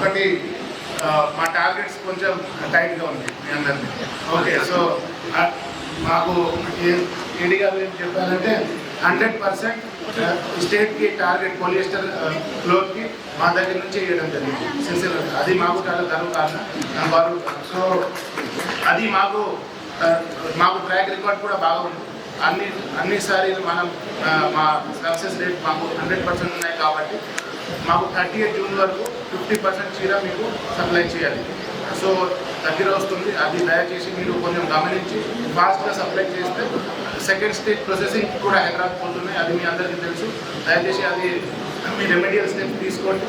ఒకటి మా టార్గెట్స్ కొంచెం టైట్గా ఉంది మీ అందరినీ ఓకే సో మాకు ఈడీ గారు ఏం చెప్పారంటే హండ్రెడ్ పర్సెంట్ స్టేట్కి టార్గెట్ పోలియస్టర్ క్లోత్కి మా దగ్గర నుంచి వేయడం జరిగింది. సిన్సియర్ అది మాకు చాలా గర్వకారణం వారు సో అది మాకు మాకు ట్రాక్ రికార్డ్ కూడా బాగా ఉంది. అన్ని అన్ని మనం మా సక్సెస్ రేట్ మాకు హండ్రెడ్ పర్సెంట్ ఉన్నాయి కాబట్టి మాకు థర్టీ ఎయిట్ జూన్ వరకు ఫిఫ్టీ పర్సెంట్ చీర మీకు సప్లై చేయాలి. సో దగ్గర వస్తుంది. అది దయచేసి మీరు కొంచెం గమనించి ఫాస్ట్గా సప్లై చేస్తే సెకండ్ స్టేజ్ ప్రాసెసింగ్ కూడా హైదరాబాద్ పోతున్నాయి అది మీ అందరికీ తెలుసు. దయచేసి అది మీ రెమెడియల్ స్టెప్ తీసుకోండి.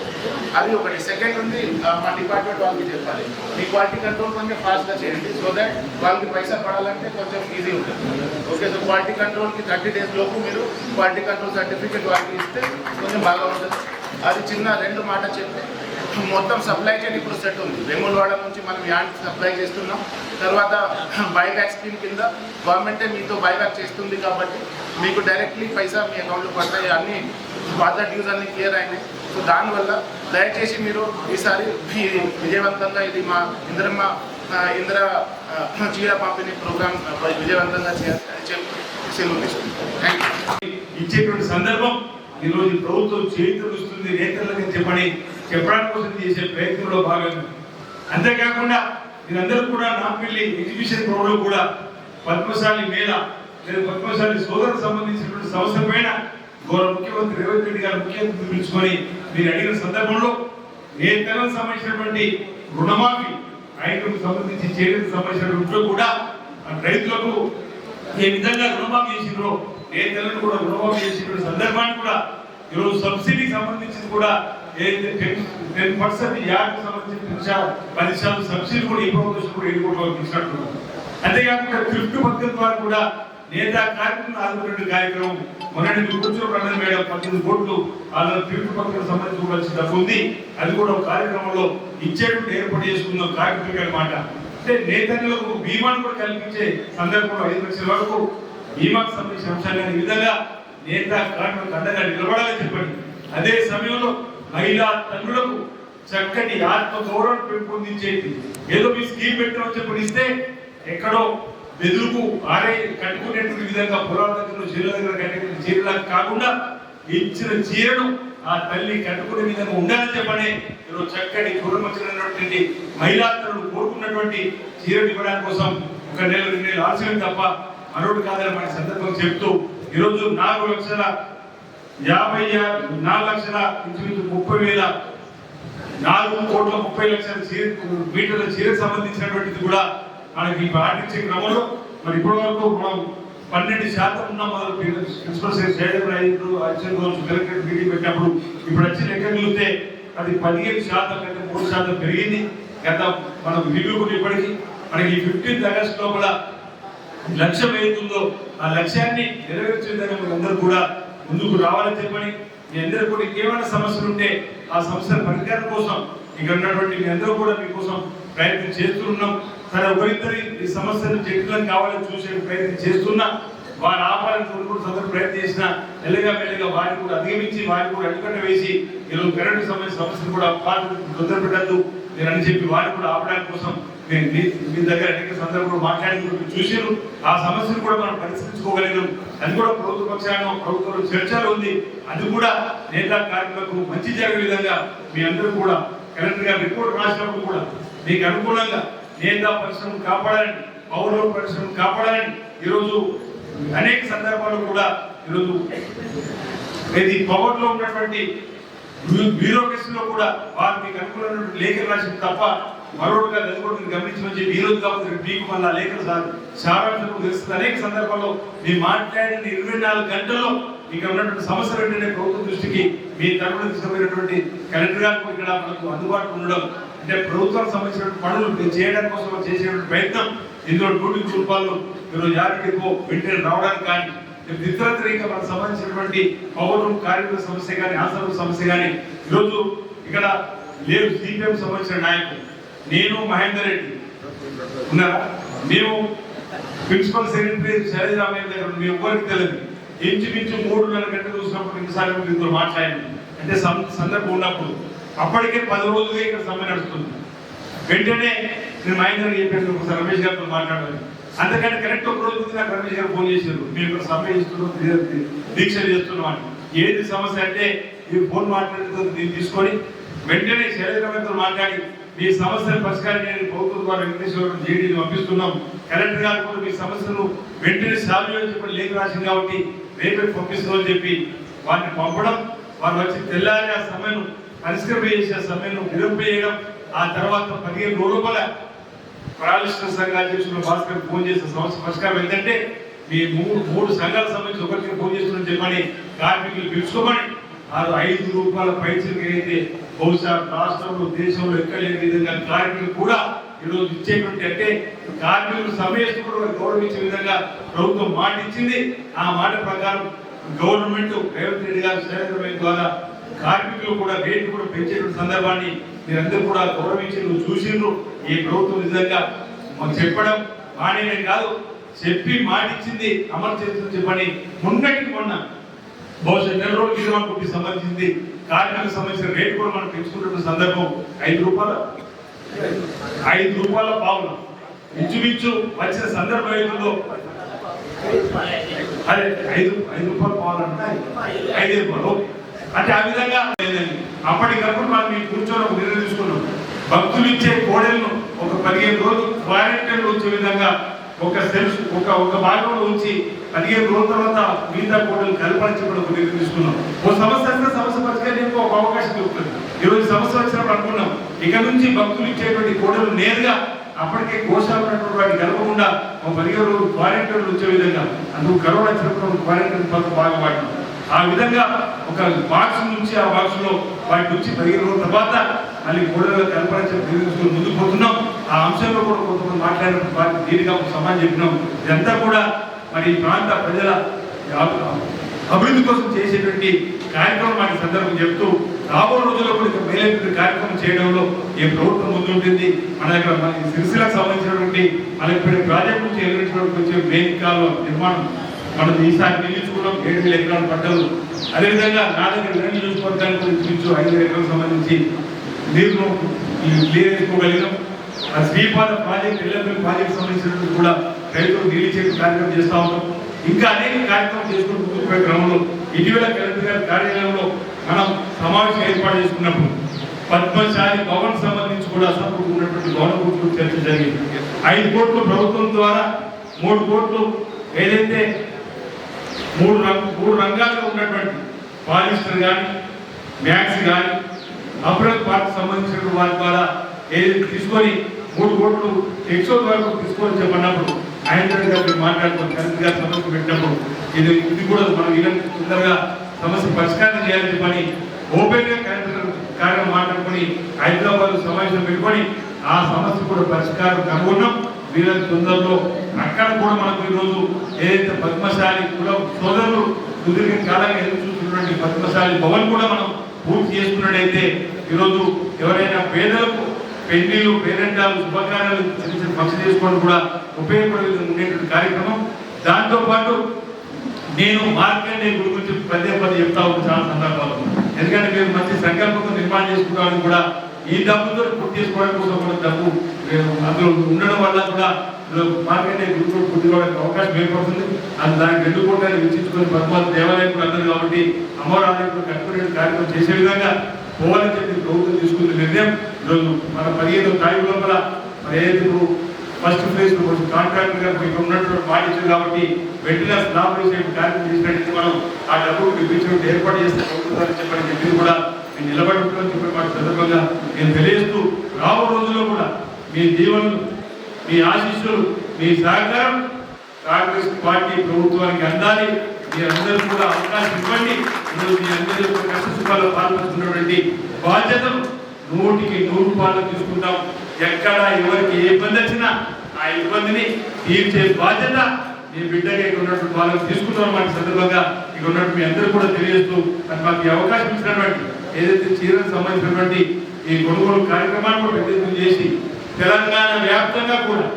అది ఒకటి. సెకండ్ ఉంది ఆ, మా డిపార్ట్మెంట్ వాళ్ళకి చెప్పాలి. మీ క్వాలిటీ కంట్రోల్ కొంచెం ఫాస్ట్గా చేయండి సో దట్ వాళ్ళకి పైసా పడాలంటే కొంచెం ఈజీ ఉంటుంది. ఓకే సో క్వాలిటీ కంట్రోల్కి థర్టీ డేస్ లోపు మీరు క్వాలిటీ కంట్రోల్ సర్టిఫికేట్ వాళ్ళకి ఇస్తే కొంచెం బాగా ఉంటుంది. అది చిన్న రెండు మాట చెప్తే మొత్తం సప్లై చైన్ ఇప్పుడు సెట్ ఉంది. వేములవాడ నుంచి మనం యాండ్ సప్లై చేస్తున్నాం. తర్వాత బైబ్యాక్ స్కీమ్ కింద గవర్నమెంటే మీతో బైబ్యాక్ చేస్తుంది కాబట్టి మీకు డైరెక్ట్లీ పైసా మీ అకౌంట్లో పడతాయి అన్ని పాత డ్యూస్ అన్ని క్లియర్ అయినాయి. సో దానివల్ల దయచేసి మీరు ఈసారి విజయవంతంగా ఇది మా ఇంద్రమ్మ ఇంద్ర చీర పంపిణీ ప్రోగ్రామ్ విజయవంతంగా చేయాలని చెప్పి సెలవు తీసుకుంటాం థ్యాంక్ యూ ఇచ్చేటువంటి సందర్భం ఈరోజు ప్రభుత్వం చేతులుస్తుంది నేతలకు చెప్పని చెప్పడానికి కోసం చేసే ప్రయత్నంలో భాగంగా. అంతేకాకుండా మీరందరూ కూడా నాంపల్లి ఎగ్జిబిషన్ గ్రౌండ్లో కూడా పద్మశాలి మేళ లేదా పద్మశాలి సోదరులకు సంబంధించినటువంటి సంస్థ పైన గౌరవ ముఖ్యమంత్రి రేవంత్ రెడ్డి గారు ముఖ్యమంత్రి పిలుచుకొని మీరు అడిగిన సందర్భంలో నేతలకు సంబంధించినటువంటి రుణమాఫీ రైతులకు సంబంధించి చేయడానికి సంబంధించినటువంటి కూడా ఆ రైతులకు ఏ విధంగా రుణమాఫీ చేసినో నేతలను కూడా రుణమాఫీ చేసినటువంటి సందర్భాన్ని కూడా ఈరోజు సబ్సిడీకి సంబంధించి కూడా ఏదైతే టెన్ పర్సెంట్ యాడ్కి సంబంధించిన టెన్ పది శాతం సబ్సిడీ కూడా ఈ ప్రభుత్వం కూడా ఏడు కోట్ల ఇచ్చినట్టు. అంతేకాకుండా థ్రిఫ్ట్ పద్ధతి ద్వారా కూడా నేతా కార్యక్రమం ఆదుకునే కార్యక్రమం మొన్నటి కూర్చోరు అన్నది మేడం పద్దెనిమిది కోట్లు వాళ్ళ థ్రిఫ్ట్ పద్ధతికి సంబంధించి కూడా వచ్చిన డబ్బు ఉంది. అది కూడా ఒక కార్యక్రమంలో ఇచ్చేటువంటి ఏర్పాటు చేసుకున్న కార్యక్రమం అన్నమాట. అంటే నేతలకు బీమాను కూడా కల్పించే సందర్భంలో ఐదు లక్షల వరకు బీమాకు సంబంధించిన అంశాలు ఈ విధంగా నేత కార్మికులకు అండగా నిలబడాలని చెప్పండి. అదే సమయంలో మహిళా తండ్రులకు చక్కటి ఆత్మ గౌరవం పెంపొందించేది. ఏదో మీ స్కీమ్ పెట్టడం చెప్పని ఇస్తే ఎక్కడో బెదురుకు ఆడే కట్టుకునేటువంటి విధంగా పొలాల దగ్గర చీరల దగ్గర కట్టుకునే చీరలా కాకుండా ఇచ్చిన చీరను ఆ తల్లి కట్టుకునే విధంగా ఉండాలని చెప్పని ఈరోజు చక్కటి కుటుంబచ్చినటువంటి మహిళా తల్లులు కోరుకున్నటువంటి చీరను ఇవ్వడానికి కోసం ఒక నెల రెండు నెలలు ఆలస్యం తప్ప అరుడు కాదని మన సందర్భం చెప్తూ ఈరోజు నాలుగు లక్షల యాభై నాలుగు లక్షల ఇంచుమించు ముప్పై వేల నాలుగు కోట్ల ముప్పై లక్షల చీర మీటర్ల చీరకు సంబంధించినటువంటిది కూడా మనకి పాటించే క్రమంలో మరి ఇప్పటి వరకు మనం పన్నెండు శాతం ఉన్న మొదలు ప్రిన్సిపల్ సెక్రటరీ అయ్యారు కలెక్టర్ మీటింగ్ పెట్టినప్పుడు ఇప్పుడు వచ్చి లెక్క అది పదిహేను శాతం కంటే మూడు శాతం పెరిగింది. గత మనం రివ్యూ కూడా ఇప్పటికీ మనకి ఫిఫ్టీన్త్ ఆగస్ట్ లోపల లక్ష్యం ఏదుందో ఆ లక్ష్యాన్ని నెరవేర్చే విధంగా మీరందరూ కూడా ముందుకు రావాలని చెప్పని మీ అందరూ కూడా ఇంకేమైనా సమస్యలు ఉంటే ఆ సమస్యల పరిష్కారం కోసం ఇక్కడ ఉన్నటువంటి మీ అందరూ కూడా మీకోసం ప్రయత్నం చేస్తున్నాం సరే ఒకరిద్దరి ఈ సమస్యను జటిలం కావాలని చూసే ప్రయత్నం చేస్తున్నా వారు ఆపాలని చూడకుండా అందరూ ప్రయత్నం చేసిన మెల్లగా మెల్లగా వారిని కూడా అధిగమించి వారిని కూడా అడ్డుకట్ట వేసి ఈరోజు కరెంటు సంబంధించిన సమస్యలు కూడా తొందర పెట్టద్దు నేను అని చెప్పి వారిని కూడా ఆపడానికి కోసం మీ దగ్గర అనేక సందర్భంలో మాట్లాడుకుంటూ చూసాను ఆ సమస్యను కూడా మనం పరిష్కరించుకోగలిగాం. అది కూడా ప్రభుత్వ పక్షాన ప్రభుత్వంలో చర్చలు ఉంది. అది కూడా నేత కార్మికులకు మంచి జరిగే విధంగా మీ అందరూ కూడా కలెక్టర్ గారు రిపోర్ట్ రాసినప్పుడు కూడా మీకు అనుకూలంగా నేత పరిశ్రమను కాపాడాలని పౌరుల పరిశ్రమను కాపాడాలని ఈరోజు అనేక సందర్భాల్లో కూడా ఈరోజు ఇది పవర్లో ఉన్నటువంటి బ్యూరోక్రసీలో కూడా వారు మీకు అనుకూలమైనటువంటి లేఖలు రాసింది తప్ప మరొకటిగా చదువుకోవడం గమనించమని చెప్పి ఈ రోజు కాబట్టి మీకు మళ్ళీ ఆ లేఖలు సార్ సారాంశం తెలుస్తుంది. అనేక సందర్భాల్లో మీ మాట్లాడిన ఇరవై నాలుగు గంటల్లో మీకు ఉన్నటువంటి సమస్యలు వెంటనే ప్రభుత్వ దృష్టికి మీ తరపున తీసుకుపోయినటువంటి కలెక్టర్ గారు ఇక్కడ మనకు అందుబాటులో ఉండడం. అంటే ప్రభుత్వానికి సంబంధించిన పనులు చేయడం కోసం చేసేటువంటి ప్రయత్నం. ఇందులో డ్యూటీ కుటుంబాలు మీరు యాడికి వెంటనే రావడానికి కానీ ఇతరత్ర ఇంకా మనకు సంబంధించినటువంటి పౌరులు కార్మికుల సమస్య కానీ ఆసన సమస్య కానీ ఈరోజు ఇక్కడ లేవు సిపిఎం సంబంధించిన నాయకులు నేను మహేందర్ రెడ్డి. ఉన్నారా? మేము ప్రిన్సిపల్ సెక్రటరీ శైలజరామయ్య దగ్గర మీ ఒక్కరికి తెలియదు. ఇంచుమించు మూడున్నర గంటలు చూసినప్పుడు రెండుసార్లు ఇద్దరు మాట్లాడింది. అంటే సందర్భం ఉన్నప్పుడు. అప్పటికే పది రోజులుగా ఇక్కడ సమ్మె నడుస్తుంది. వెంటనే నేను మహేందర్ చెప్పాను ఒకసారి రమేష్ గారితో మాట్లాడాలి. అంతకంటే కరెక్ట్ ఒక రోజు నాకు రమేష్ గారు ఫోన్ చేశారు. మేము ఇక్కడ సమ్మె ఇస్తున్నాం దీక్షలు చేస్తున్నాం ఏది సమస్య అంటే ఈ ఫోన్ మాట్లాడుతుంది దీన్ని తీసుకొని వెంటనే శరీరం మాట్లాడి మీ సమస్యను పరిష్కారం ప్రభుత్వం ద్వారా వెంకటేశ్వరం జేడీని పంపిస్తున్నాం. కలెక్టర్ గారు కూడా మీ సమస్యను వెంటనే సాల్వ్ చేయని చెప్పి లేఖ రాసింది కాబట్టి రేపే పంపిస్తామని చెప్పి వారిని పంపడం వారు వచ్చి తెల్లారి ఆ సమ్మెను పరిష్కరింపజేసే సమ్మెను నిరంపేయడం ఆ తర్వాత పదిహేను రోజుల లోపల ప్రాలిష్ట సంఘ అధ్యక్షులు భాస్కర్ ఫోన్ చేసిన సమస్య పరిష్కారం ఏంటంటే మీ మూడు మూడు సంఘాల సంబంధించి ఒకరికి ఫోన్ చేస్తున్న చెప్పని కార్మికులు పిలుచుకోమని ఆరు ఐదు రూపాయల పైసలు అయితే బహుశా రాష్ట్రంలో దేశంలో ఎక్కడ లేని విధంగా కార్మికులు కూడా ఈరోజు ఇచ్చేటువంటి అంటే కార్మికులు సమయస్తూ గౌరవించే విధంగా ప్రభుత్వం మాట ఇచ్చింది. ఆ మాట ప్రకారం గవర్నమెంట్ రేవంత్ రెడ్డి గారు శైలేంద్ర ద్వారా కార్మికులు కూడా రేటు కూడా పెంచేటువంటి సందర్భాన్ని మీరందరూ కూడా గౌరవించారు చూసిండ్రు. ఈ ప్రభుత్వం నిజంగా మాకు చెప్పడం మానేనే కాదు. చెప్పి మాటిచ్చింది అమలు చేస్తుంది చెప్పని మొన్నటికి మొన్న బహుశా నెల రోజుల క్రితం సంబంధించింది కార్మికులకు సంబంధించిన రేటు కూడా మనం పెంచుకుంటున్న సందర్భం ఐదు రూపాయల. ఐదు రూపాయల పావున ఇంచుమించు వచ్చిన సందర్భం ఏదో అదే ఐదు ఐదు రూపాయలు పోవాలంటే ఐదు రూపాయలు. అంటే ఆ విధంగా లేదండి. అప్పటికప్పుడు మనం మీ కూర్చొని ఒక నిర్ణయం తీసుకున్నాం. భక్తులు ఇచ్చే కోడెలను ఒక పదిహేను రోజులు క్వారంటైన్ ఉంచే విధంగా ఒక సెల్ఫ్ ఒక ఒక భాగంలో ఉంచి పదిహేను రోజుల తర్వాత మిగతా కోడలు కలపాలని చెప్పి ఒక తీసుకున్నాం ఓ సమస్య వస్తే సమస్య పరిష్కారానికి ఒక అవకాశం దొరుకుతుంది. ఈరోజు సమస్య వచ్చినప్పుడు అనుకున్నాం. ఇక నుంచి భక్తులు ఇచ్చేటువంటి కోడలు నేరుగా అప్పటికే కోశాలు ఉన్నటువంటి వాటిని కలపకుండా ఒక పదిహేను రోజులు క్వారంటైన్లు వచ్చే విధంగా అందుకు కరోనా వచ్చినప్పుడు క్వారంటైన్ పథకం బాగా వాడినాం ఆ విధంగా ఒక బాక్స్ నుంచి ఆ బాక్స్లో వాటి నుంచి పదిహేను రోజుల తర్వాత మళ్ళీ కోడలు కలపరించి తీసుకుని ముందుకు పోతున్నాం. ఆ అంశంలో కూడా కొంతమంది మాట్లాడిన వారికి దీనిగా సమాన్ చెప్పినాం. ఇదంతా కూడా మరి ఈ ప్రాంత ప్రజల అభివృద్ధి కోసం చేసేటువంటి కార్యక్రమం మనకి సందర్భం చెప్తూ రాబో రోజుల్లో కూడా ఇంకా మేలైన కార్యక్రమం చేయడంలో ఏ ప్రభుత్వం ముందుంటుంది మన దగ్గర మన సిరిసిలకు సంబంధించినటువంటి మనకి ఇప్పుడు ప్రాజెక్ట్ నుంచి వెళ్ళినటువంటి మెయిన్ కాలువ నిర్మాణం. మనం ఈసారి నిలుచుకున్నాం ఏడు వేల ఎకరాలు పంటలు. అదేవిధంగా నా దగ్గర రెండు చూసుకోవడానికి గురించి ఐదు వేల ఎకరాలకు సంబంధించి నీరు క్లియర్ చేసుకోగలిగినాం ఆ శ్రీపాద ప్రాజెక్ట్ ఎల్ఎంపీ ప్రాజెక్ట్ సంబంధించినటువంటి కూడా రైతులు నీళ్ళు చేసే కార్యక్రమం చేస్తా ఉన్నాం. ఇంకా అనేక కార్యక్రమం చేసుకుంటూ పోయే క్రమంలో ఇటీవల కలెక్టర్ గారి కార్యాలయంలో మనం సమావేశం ఏర్పాటు చేసుకున్నప్పుడు పద్మశాలి భవన్ సంబంధించి కూడా అసలు ఉన్నటువంటి భవన గురించి చర్చ జరిగింది. ఐదు కోట్లు ప్రభుత్వం ద్వారా మూడు కోట్లు ఏదైతే మూడు రంగ మూడు రంగాల్లో ఉన్నటువంటి పాలిస్టర్ కానీ మ్యాక్స్ కానీ అప్రల్ పార్క్ సంబంధించిన వారి ద్వారా ఏదైతే తీసుకొని మూడు కోట్లు ఎక్సోల్ వరకు తీసుకొని చెప్పినప్పుడు ఆయన గారు మాట్లాడుకొని కలెక్టర్ గారు సమస్య పెట్టినప్పుడు ఇది ఇది కూడా మనం ఇలాంటి తొందరగా సమస్య పరిష్కారం చేయాలని చెప్పని ఓపెన్గా కలెక్టర్ గారు మాట్లాడుకొని హైదరాబాద్ సమావేశం పెట్టుకొని ఆ సమస్య కూడా పరిష్కారం కనుగొన్నాం. వీళ్ళ తొందరలో అక్కడ కూడా మనకు ఈరోజు ఏదైతే పద్మశాలి కుల సోదరులు సుదీర్ఘ కాలంగా ఎదురు చూస్తున్నటువంటి పద్మశాలి భవన్ కూడా మనం పూర్తి చేసుకున్నట్టయితే ఈరోజు ఎవరైనా పేదలకు పెళ్ళిలు పేరెంటాలు శుభకార్యాలు చిన్న చిన్న ఫంక్షన్ చేసుకోవడం కూడా ఉపయోగపడే ఉండేటువంటి కార్యక్రమం. దాంతో పాటు నేను మార్కెట్ గుడి గురించి పదే పదే చెప్తా ఉంటాను చాలా సందర్భాలు. ఎందుకంటే మేము మంచి సంకల్పంతో నిర్మాణం చేసుకుంటామని కూడా ఈ డబ్బుతో పూర్తి చేసుకోవడం కోసం కూడా డబ్బు అందులో ఉండడం వల్ల కూడా మార్కెట్ గుడి పుట్టుకోవడానికి అవకాశం ఏర్పడుతుంది. అది దానికి రెండు కోట్ల వెచ్చించుకొని పద్మావతి దేవాలయం కూడా అందరు కాబట్టి అమ్మవారి ఆలయం కట్టుకునే కార్యక్రమం చేసే విధంగా పోవాలని చెప్పి ప్రభుత్వం తీసుకున్న నిర్ణయం. ఈరోజు మన పదిహేను తారీఖు లోపల మరి ఏదైతే ఫస్ట్ ఫేజ్ కాంట్రాక్టర్ గారు ఇక్కడ ఉన్నటువంటి పాటించారు కాబట్టి వెంటనే స్లాబ్ వేసే కార్యక్రమం చేసినట్టు మనం ఆ డబ్బు విభించినట్టు ఏర్పాటు చేస్తే ప్రభుత్వాన్ని చెప్పని చెప్పి కూడా. నేను నిలబడి ఉంటుందని చెప్పి మాట సందర్భంగా నేను తెలియజేస్తూ రాబో రోజుల్లో కూడా మీ దీవెనలు మీ ఆశీస్సులు మీ సహకారం కాంగ్రెస్ పార్టీ ప్రభుత్వానికి అందాలి. మీరందరూ కూడా అవకాశం ఇవ్వండి. ఈరోజు మీ అందరి యొక్క కష్ట సుఖాల్లో పాల్పంచుకున్నటువంటి బాధ్యతను నూటికి నూరు పాలు తీసుకుంటాం. ఎక్కడ ఎవరికి ఏ ఇబ్బంది వచ్చినా ఆ ఇబ్బందిని తీర్చే బాధ్యత మీ బిడ్డగా ఇక్కడ ఉన్నటువంటి వాళ్ళని తీసుకుంటాం మాట సందర్భంగా. ఇక్కడ ఉన్నట్టు మీ అందరూ కూడా తెలియజేస్తూ మరి మాకు అవకాశం ఇచ్చినటువంటి ఏదైతే చీరకు సంబంధించినటువంటి ఈ కొనుగోలు కార్యక్రమాన్ని కూడా పెద్ద చేసి తెలంగాణ వ్యాప్తంగా కూడా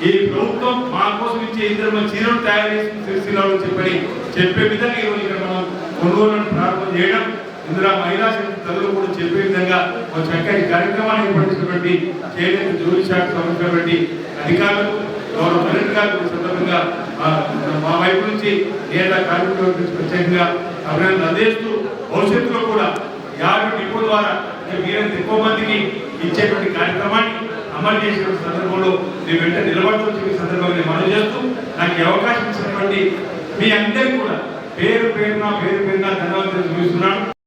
ఈ ప్రభుత్వం మా కోసం ఇచ్చే ఇద్దరు చీరలు తయారు చేసిన సిరిసిల్లలో చెప్పని చెప్పే విధంగా ఈరోజు ఇక్కడ మనం కొనుగోలను ప్రారంభం చేయడం ఇందులో మహిళా తల్లులు కూడా చెప్పే విధంగా ఒక చక్కటి కార్యక్రమాన్ని ఏర్పడినటువంటి చేనేత జోలి శాఖ సంబంధించినటువంటి అధికారులు గౌరవ కలెక్టర్ గారు సందర్భంగా మా వైపు నుంచి నేత కార్మికుల ప్రత్యేకంగా అభినందన అందిస్తూ భవిష్యత్తులో కూడా యాభై డిపో ద్వారా వీరం ఎక్కువ మందికి ఇచ్చేటువంటి కార్యక్రమాన్ని అమలు చేసిన సందర్భంలో మేము వెంట నిలబడుతూ సందర్భంగా నేను మనవి చేస్తూ నాకు అవకాశం ఇచ్చినటువంటి మీ అందరికీ కూడా పేరు పేరున పేరు పేరున ధన్యవాదాలు చూపిస్తున్నాను